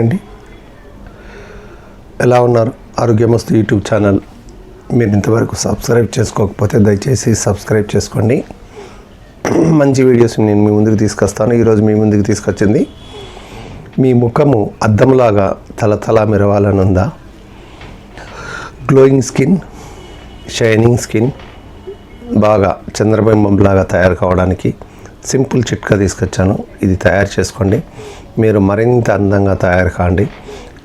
అండి. ఎలా ఉన్నారు? Arogyamastu YouTube channel. మీరు ఇంతవరకు సబ్స్క్రైబ్ చేసుకోకపోతే దయచేసి సబ్స్క్రైబ్ చేసుకోండి. మంచి వీడియోస్ నేను మీ ముందుకు తీసుకొస్తాను. ఈరోజు మీ ముందుకు తీసుకొచ్చింది మీ ముఖము అద్దంలాగా తలతల మెరవాలని ఉందా గ్లోయింగ్ స్కిన్ షైనింగ్ స్కిన్ బాగా చంద్రబింబంలాగా తయారు కావడానికి సింపుల్ చిట్కా తీసుకొచ్చాను. ఇది తయారు చేసుకోండి. మీరు మరింత అందంగా తయారు కాండి.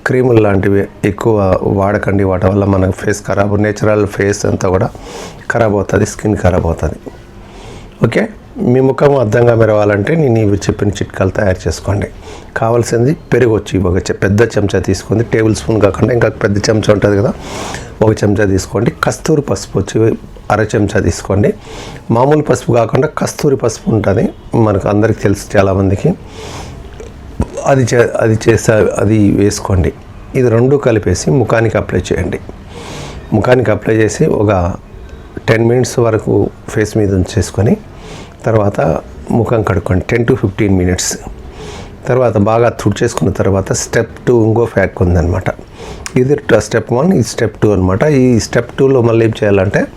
క్రీములు లాంటివి ఎక్కువ వాడకండి. వాటి వల్ల మన ఫేస్ ఖరాబ్ నేచురల్ ఫేస్ అంతా కూడా ఖరాబ్ అవుతుంది స్కిన్ ఖరాబ్ అవుతుంది. ఓకే? మీ ముఖం అద్దంగా మెరవాలంటే నేను ఇవి చెప్పిన చిట్కాలు తయారు చేసుకోండి. కావాల్సింది పెరుగు వచ్చి ఒక చె- పెద్ద చెంచా తీసుకోండి టేబుల్ స్పూన్ కాకుండా ఇంకా పెద్ద చెంచా ఉంటుంది కదా ఒక చెంచా తీసుకోండి. కస్తూరి పసుపు వచ్చి అర చెంచా తీసుకోండి. మామూలు పసుపు కాకుండా కస్తూరి పసుపు ఉంటుంది. మనకు అందరికి తెలుసు చాలామందికి అది చే అది చేసా అది వేసుకోండి. ఇది రెండు కలిపేసి ముఖానికి అప్లై చేయండి. ముఖానికి అప్లై చేసి ఒక టెన్ మినిట్స్ వరకు ఫేస్ మీద ఉంచేసుకొని తర్వాత ముఖం కడుక్కోండి. Ten to fifteen minutes. తర్వాత బాగా తుడిచేసుకున్న తర్వాత స్టెప్ టూ ఇంకో ఫ్యాక్ ఉందన్నమాట. ఇది స్టెప్ వన్ ఇది స్టెప్ టూ అనమాట ఈ స్టెప్ టూలో మళ్ళీ ఏం చేయాలంటే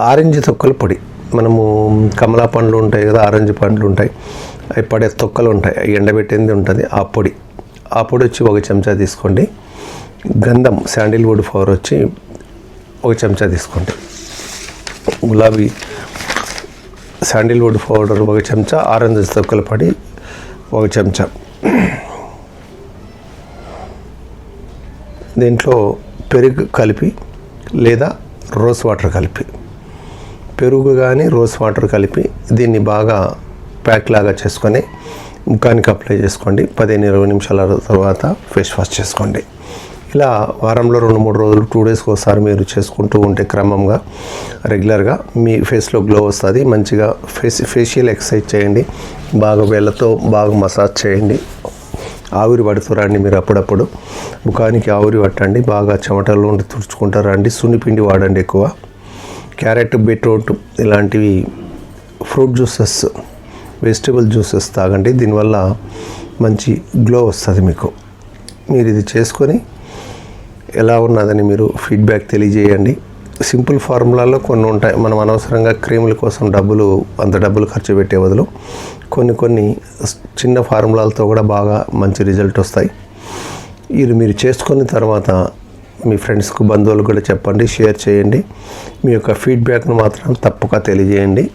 ఆరెంజ్ తొక్కల పొడి. మనము కమలా పండ్లు ఉంటాయి కదా ఆరెంజ్ పండ్లు ఉంటాయి. అవి పడే తొక్కలు ఉంటాయి. అవి ఎండబెట్టింది ఉంటుంది ఆ పొడి. ఆ పొడి వచ్చి ఒక చెంచా తీసుకోండి. గంధం శాండిల్వుడ్ ఫ్లవర్ వచ్చి ఒక చెంచా తీసుకోండి. గులాబీ శాండిల్వుడ్ పౌడర్ ఒక చెంచా ఆరెంజ్ తొక్కల పొడి ఒక చెంచా. దీంట్లో పెరుగు కలిపి లేదా రోస్ వాటర్ కలిపి. పెరుగు కానీ రోస్ వాటర్ కలిపి దీన్ని బాగా ప్యాక్ లాగా చేసుకొని ముఖానికి అప్లై చేసుకోండి. పదిహేను ఇరవై నిమిషాల తర్వాత ఫేస్ వాష్ చేసుకోండి. ఇలా వారంలో రెండు మూడు రోజులు టూ డేస్కి ఒకసారి మీరు చేసుకుంటూ ఉంటే క్రమంగా రెగ్యులర్గా మీ ఫేస్లో గ్లో వస్తుంది. మంచిగా ఫేస్ ఫేషియల్ ఎక్సర్సైజ్ చేయండి. బాగా వేళ్ళతో బాగా మసాజ్ చేయండి. ఆవిరి పడుతురండి మీరు అప్పుడప్పుడు. ముఖానికి ఆవిరి పట్టండి. బాగా చెమటలు ఉండి తుడుచుకుంటారండి సున్నిపిండి వాడండి ఎక్కువ. క్యారెట్ బీట్రూట్ ఇలాంటివి ఫ్రూట్ జ్యూసెస్ వెజిటబుల్ జ్యూసెస్ తాగండి. దీనివల్ల మంచి గ్లో వస్తుంది మీకు. మీరు ఇది చేసుకొని ఎలా ఉన్నదని మీరు ఫీడ్బ్యాక్ తెలియజేయండి. సింపుల్ ఫార్ములాలో కొన్ని ఉంటాయి. మనం అనవసరంగా క్రీముల కోసం డబ్బులు అంత డబ్బులు ఖర్చు పెట్టే బదులు కొన్ని కొన్ని చిన్న ఫార్ములాలతో కూడా బాగా మంచి రిజల్ట్ వస్తాయి. ఇది మీరు చేసుకున్న తర్వాత మీ ఫ్రెండ్స్కు బంధువులకు కూడా చెప్పండి షేర్ చేయండి. మీ యొక్క ఫీడ్బ్యాక్ను మాత్రం తప్పక తెలియజేయండి.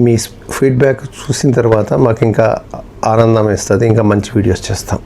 మీ ఫీడ్బ్యాక్ చూసిన తర్వాత మాకు ఇంకా ఆనందం వేస్తుంది. ఇంకా మంచి వీడియోస్ చేస్తాం.